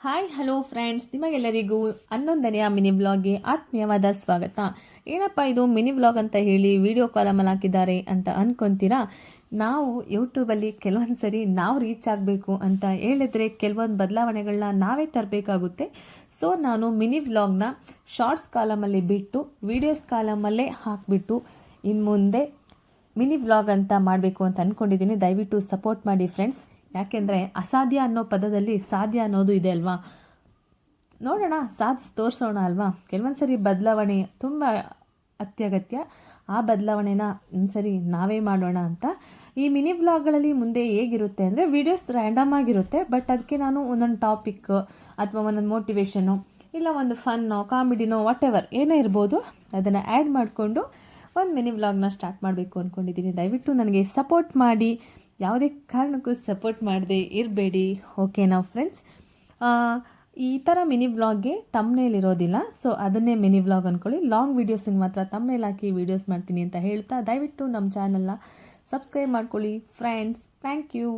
Hi hello friends ನಿಮಗೆಲ್ಲರಿಗೂ ಹನ್ನೊಂದನೆಯ mini ವ್ಲಾಗ್ಗೆ ಆತ್ಮೀಯವಾದ ಸ್ವಾಗತ. ಏನಪ್ಪ ಇದು ಮಿನಿ ವ್ಲಾಗ್ ಅಂತ ಹೇಳಿ ವಿಡಿಯೋ ಕಾಲಮಲ್ಲಿ ಹಾಕಿದ್ದಾರೆ ಅಂತ ಅನ್ಕೊಂತೀರಾ? ನಾವು ಯೂಟ್ಯೂಬಲ್ಲಿ ಕೆಲವೊಂದು ಸರಿ ನಾವು ರೀಚ್ ಆಗಬೇಕು ಅಂತ ಹೇಳಿದ್ರೆ ಕೆಲವೊಂದು ಬದಲಾವಣೆಗಳನ್ನ ನಾವೇ ತರಬೇಕಾಗುತ್ತೆ. ಸೊ ನಾನು ಮಿನಿ ವ್ಲಾಗ್ನ ಶಾರ್ಟ್ಸ್ ಕಾಲಮಲ್ಲಿ ಬಿಟ್ಟು ವೀಡಿಯೋಸ್ ಕಾಲಮಲ್ಲೇ ಹಾಕಿಬಿಟ್ಟು ಇನ್ನು ಮುಂದೆ ಮಿನಿ ವ್ಲಾಗ್ ಅಂತ ಮಾಡಬೇಕು ಅಂತ ಅಂದ್ಕೊಂಡಿದ್ದೀನಿ ದಯವಿಟ್ಟು ಸಪೋರ್ಟ್ ಮಾಡಿ ಫ್ರೆಂಡ್ಸ್ ಯಾಕೆಂದರೆ ಅಸಾಧ್ಯ ಅನ್ನೋ ಪದದಲ್ಲಿ ಸಾಧ್ಯ ಅನ್ನೋದು ಇದೆ ಅಲ್ವಾ? ನೋಡೋಣ, ಸಾಧಿಸಿ ತೋರಿಸೋಣ ಅಲ್ವಾ? ಕೆಲವೊಂದು ಸರಿ ಬದಲಾವಣೆ ತುಂಬ ಅತ್ಯಗತ್ಯ. ಆ ಬದಲಾವಣೆನ ಒಂದ್ಸರಿ ನಾವೇ ಮಾಡೋಣ ಅಂತ. ಈ ಮಿನಿ ವ್ಲಾಗ್ಗಳಲ್ಲಿ ಮುಂದೆ ಹೇಗಿರುತ್ತೆ ಅಂದರೆ ವೀಡಿಯೋಸ್ ರ್ಯಾಂಡಮ್ ಆಗಿರುತ್ತೆ, ಬಟ್ ಅದಕ್ಕೆ ನಾನು ಒಂದೊಂದು ಟಾಪಿಕ್ ಅಥವಾ ಒಂದೊಂದು ಮೋಟಿವೇಶನು ಇಲ್ಲ ಒಂದು ಫನ್ನೋ, ಕಾಮಿಡಿನೋ ವಾಟ್ ಎವರ್ ಏನೇ ಇರ್ಬೋದು ಅದನ್ನು ಆ್ಯಡ್ ಮಾಡಿಕೊಂಡು ಒಂದು ಮಿನಿ ವ್ಲಾಗ್ನ ಸ್ಟಾರ್ಟ್ ಮಾಡಬೇಕು ಅಂದ್ಕೊಂಡಿದ್ದೀನಿ ದಯವಿಟ್ಟು ನನಗೆ ಸಪೋರ್ಟ್ ಮಾಡಿ. ಯಾವುದೇ ಕಾರಣಕ್ಕೂ ಸಪೋರ್ಟ್ ಮಾಡದೆ ಇರಬೇಡಿ. ಓಕೆನಾ ಫ್ರೆಂಡ್ಸ್ ಈ ಥರ ಮಿನಿ ವ್ಲಾಗ್ಗೆ ತಮ್ಮನೇಲಿ ಇರೋದಿಲ್ಲ. ಸೊ ಅದನ್ನೇ ಮಿನಿ ವ್ಲಾಗ್ ಅಂದ್ಕೊಳ್ಳಿ ಲಾಂಗ್ ವೀಡಿಯೋಸಿಗೆ ಮಾತ್ರ ತಮ್ಮನೇಲಿ ಹಾಕಿ ವೀಡಿಯೋಸ್ ಮಾಡ್ತೀನಿ ಅಂತ ಹೇಳ್ತಾ ದಯವಿಟ್ಟು ನಮ್ಮ ಚಾನಲ್ನ ಸಬ್ಸ್ಕ್ರೈಬ್ ಮಾಡ್ಕೊಳ್ಳಿ ಫ್ರೆಂಡ್ಸ್ ಥ್ಯಾಂಕ್ ಯು